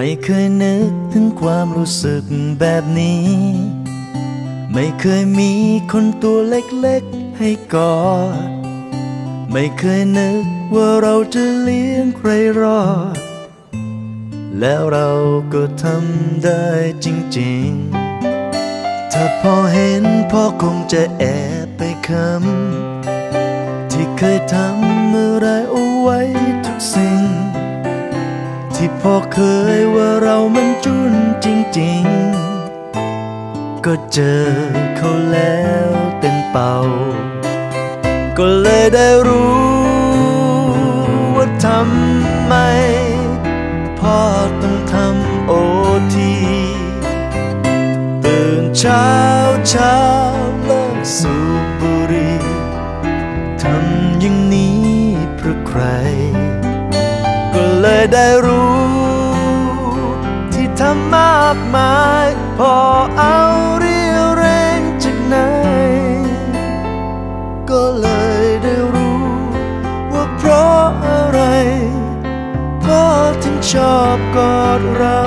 ไม่เคยนึกถึงความรู้สึกแบบนี้ ไม่เคยมีคนตัวเล็กๆให้กอด ไม่เคยนึกว่าเราจะเลี้ยงใครรอด แล้วเราก็ทำได้จริงๆ ถ้าพอเห็นพ่อคงจะแอบไปคำที่เคยทำอะไรเอาไว้ทุกสิ่ง ที่พ่อเคยว่าเรามันจุนจริง ๆ ก็เจอเขาแล้วเต็มเป่า ก็เลยได้รู้ว่าทำไม พ่อต้องทำโอทีตื่นเช้าเช้าเลิกสูบบุหรี่ทำอย่างนี้เพื่อใคร ก็เลยได้รู้ากมาย พอเอาเรียวแรงจากไหน ก็เลยได้รู้ ว่าเพราะอะไรพ่อถึงชอบกอดเรา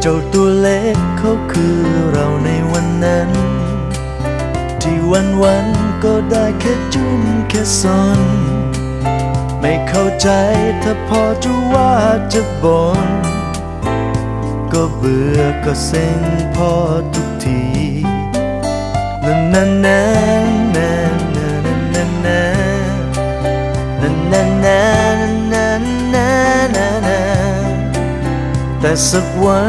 เจ้าตัวเล็กเขาคือเราในวัน วันวันก็ได้แค่จุ้มแค่ซนไม่เข้าใจถ้าพอจะว่าจะบน่นก็เบื่อก็เซ็งพอทุกทีนั่นนั่นนั่นนั่นนั่นนั่นนั่นนั่นนั่นนันนันนันนันแต่สักวัน